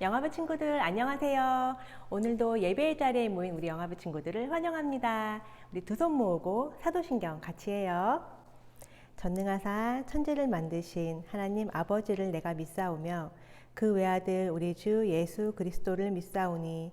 영화부 친구들 안녕하세요. 오늘도 예배의 자리에 모인 우리 영화부 친구들을 환영합니다. 우리 두 손 모으고 사도신경 같이 해요. 전능하사 천지를 만드신 하나님 아버지를 내가 믿사오며 그 외아들 우리 주 예수 그리스도를 믿사오니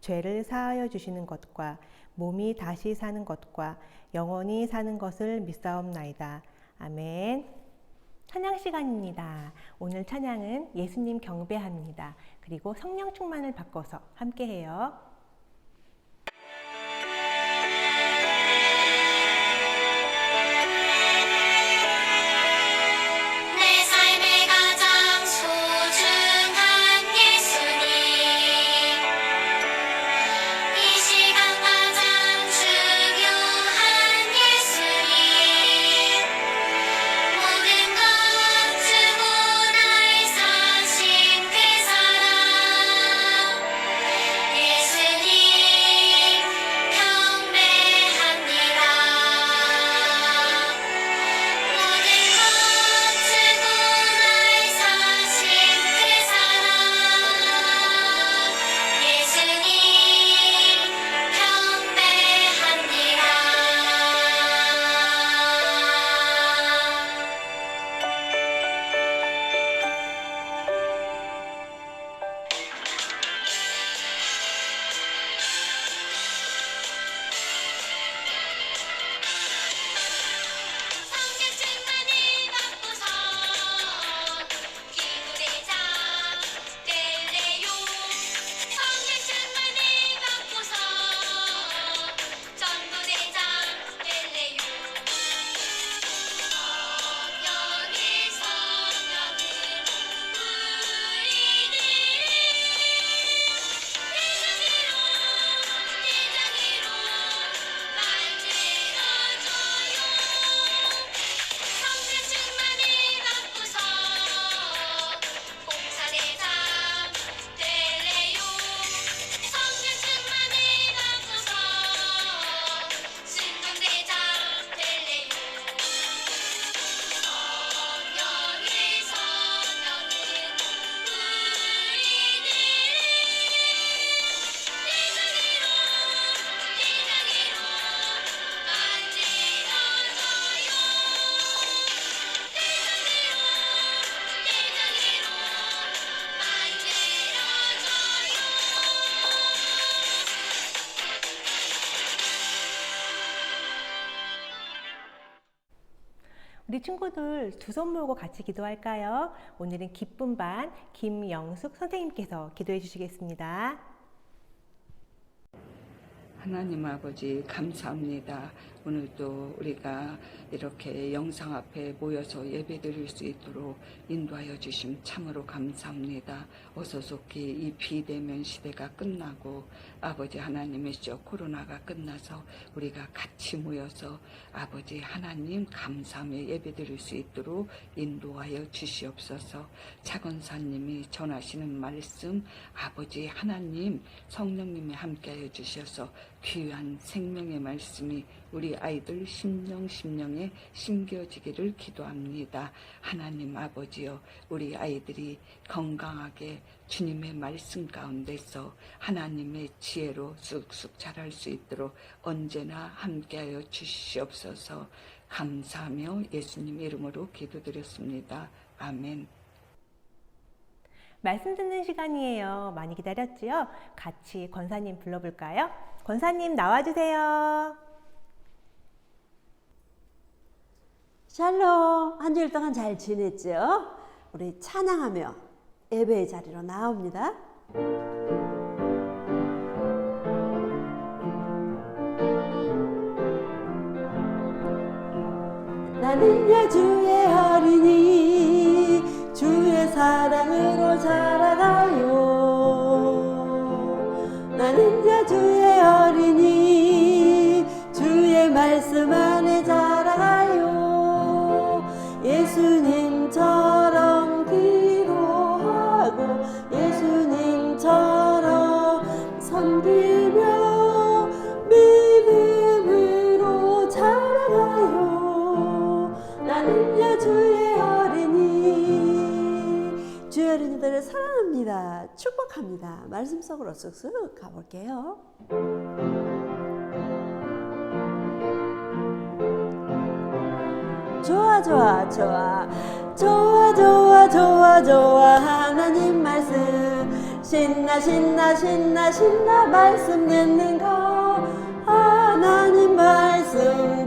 죄를 사하여 주시는 것과 몸이 다시 사는 것과 영원히 사는 것을 믿사옵나이다. 아멘. 찬양 시간입니다. 오늘 찬양은 예수님 경배합니다. 그리고 성령 충만을 바꿔서 함께 해요. 우리 친구들 두 손 모으고 같이 기도할까요? 오늘은 기쁨 반 김영숙 선생님께서 기도해 주시겠습니다. 하나님 아버지 감사합니다. 오늘도 우리가 이렇게 영상 앞에 모여서 예배 드릴 수 있도록 인도하여 주심 참으로 감사합니다. 어서 속히 이 비대면 시대가 끝나고 아버지 하나님이시죠. 코로나가 끝나서 우리가 같이 모여서 아버지 하나님 감사하며 예배 드릴 수 있도록 인도하여 주시옵소서. 차건사님이 전하시는 말씀 아버지 하나님 성령님이 함께하여 주셔서 귀한 생명의 말씀이 우리 아이들 심령 심령에 심겨지기를 기도합니다. 하나님 아버지여 우리 아이들이 건강하게 주님의 말씀 가운데서 하나님의 지혜로 쑥쑥 자랄 수 있도록 언제나 함께하여 주시옵소서 감사하며 예수님 이름으로 기도드렸습니다. 아멘. 말씀 듣는 시간이에요. 많이 기다렸지요? 같이 권사님 불러볼까요? 권사님 나와주세요. 샬롬 한 주일 동안 잘 지냈죠? 우리 찬양하며 예배의 자리로 나옵니다. 나는 여주의 어린이 합니다. 말씀 속으로 쑥쑥 가볼게요. 좋아 좋아 좋아. 좋아 좋아 좋아 좋아. 하나님 말씀. 신나 신나 신나 신나 말씀 듣는 거. 하나님 말씀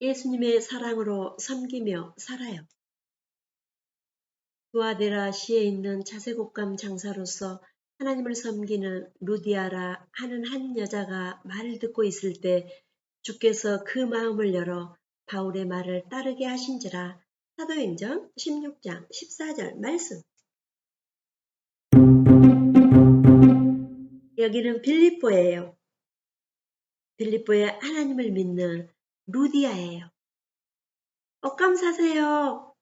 예수님의 사랑으로 섬기며 살아요. 두아데라 시에 있는 자세곡감 장사로서 하나님을 섬기는 루디아라 하는 한 여자가 말을 듣고 있을 때 주께서 그 마음을 열어 바울의 말을 따르게 하신지라 사도행전 16장 14절 말씀 여기는 빌립보예요. 빌립보에 하나님을 믿는 루디아예요. 옷감 사세요.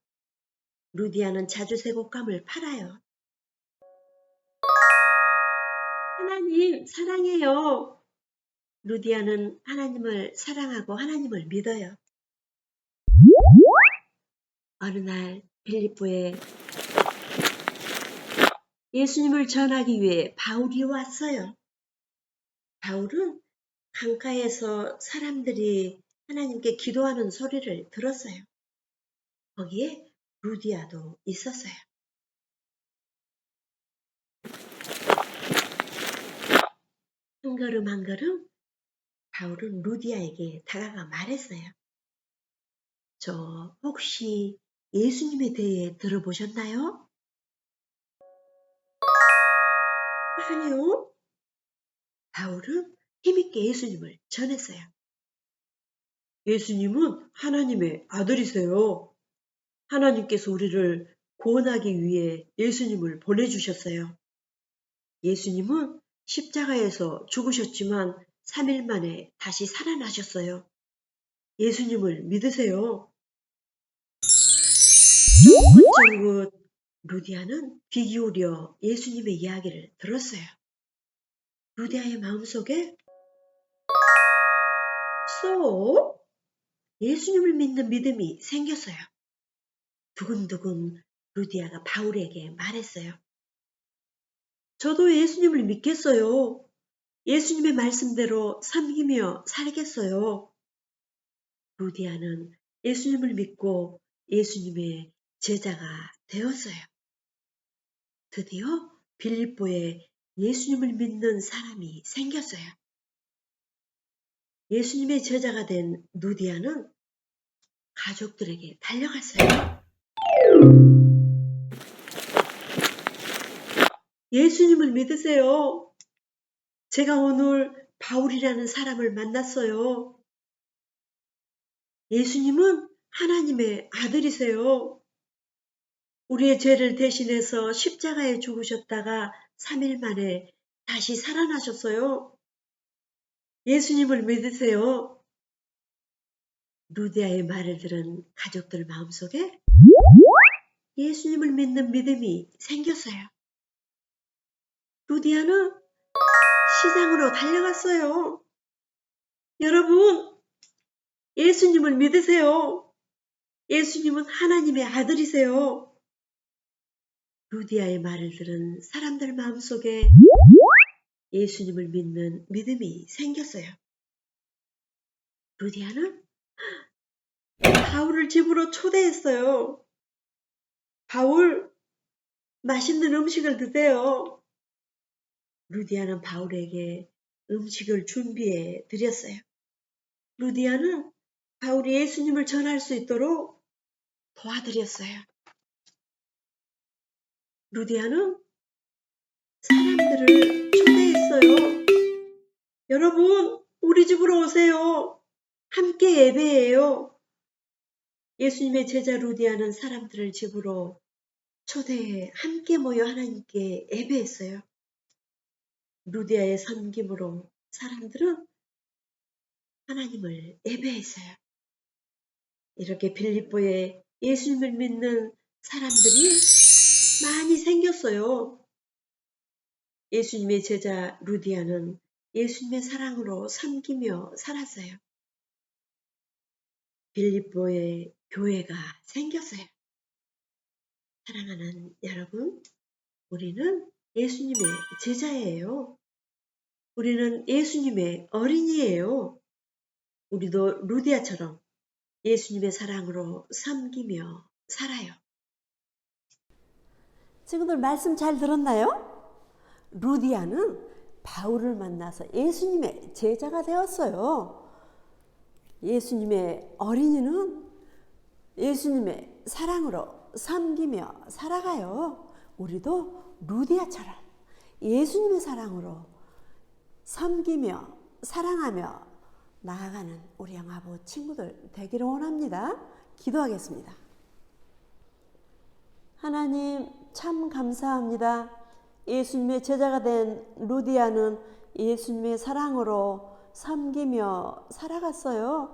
루디아는 자주 새곡감을 팔아요. 하나님 사랑해요. 루디아는 하나님을 사랑하고 하나님을 믿어요. 어느 날 빌립보에 예수님을 전하기 위해 바울이 왔어요. 바울은 강가에서 사람들이 하나님께 기도하는 소리를 들었어요. 거기에 루디아도 있었어요. 한 걸음 한 걸음 바울은 루디아에게 다가가 말했어요. 저 혹시 예수님에 대해 들어보셨나요? 아니요. 바울은 힘있게 예수님을 전했어요. 예수님은 하나님의 아들이세요. 하나님께서 우리를 구원하기 위해 예수님을 보내주셨어요. 예수님은 십자가에서 죽으셨지만 3일 만에 다시 살아나셨어요. 예수님을 믿으세요. 쫑긋쫑긋 루디아는 귀 기울여 예수님의 이야기를 들었어요. 루디아의 마음속에 쏙 예수님을 믿는 믿음이 생겼어요. 두근두근 루디아가 바울에게 말했어요. 저도 예수님을 믿겠어요. 예수님의 말씀대로 섬기며 살겠어요. 루디아는 예수님을 믿고 예수님의 제자가 되었어요. 드디어 빌립보에 예수님을 믿는 사람이 생겼어요. 예수님의 제자가 된 루디아는 가족들에게 달려갔어요. 예수님을 믿으세요. 제가 오늘 바울이라는 사람을 만났어요. 예수님은 하나님의 아들이세요. 우리의 죄를 대신해서 십자가에 죽으셨다가 3일 만에 다시 살아나셨어요. 예수님을 믿으세요. 루디아의 말을 들은 가족들 마음속에 예수님을 믿는 믿음이 생겼어요. 루디아는 시장으로 달려갔어요. 여러분, 예수님을 믿으세요. 예수님은 하나님의 아들이세요. 루디아의 말을 들은 사람들 마음속에 예수님을 믿는 믿음이 생겼어요. 루디아는 바울을 집으로 초대했어요. 바울, 맛있는 음식을 드세요. 루디아는 바울에게 음식을 준비해 드렸어요. 루디아는 바울이 예수님을 전할 수 있도록 도와드렸어요. 루디아는 사람들을 초대 했어요. 여러분, 우리 집으로 오세요. 함께 예배해요. 예수님의 제자 루디아는 사람들을 집으로 초대해 함께 모여 하나님께 예배했어요. 루디아의 섬김으로 사람들은 하나님을 예배했어요. 이렇게 빌립보에 예수님을 믿는 사람들이 많이 생겼어요. 예수님의 제자 루디아는 예수님의 사랑으로 섬기며 살았어요. 빌립보에 교회가 생겼어요. 사랑하는 여러분, 우리는 예수님의 제자예요. 우리는 예수님의 어린이예요. 우리도 루디아처럼 예수님의 사랑으로 섬기며 살아요. 친구들 말씀 잘 들었나요? 루디아는 바울을 만나서 예수님의 제자가 되었어요. 예수님의 어린이는 예수님의 사랑으로 섬기며 살아가요. 우리도 루디아처럼 예수님의 사랑으로 섬기며 사랑하며 나아가는 우리 영아부 친구들 되기를 원합니다. 기도하겠습니다. 하나님 참 감사합니다. 예수님의 제자가 된 루디아는 예수님의 사랑으로 섬기며 살아갔어요.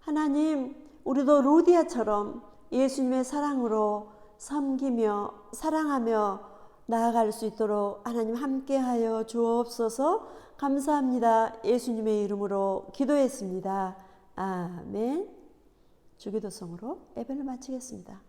하나님, 우리도 루디아처럼 예수님의 사랑으로 섬기며 사랑하며 나아갈 수 있도록 하나님 함께하여 주옵소서. 감사합니다. 예수님의 이름으로 기도했습니다. 아멘. 주기도성으로 예배를 마치겠습니다.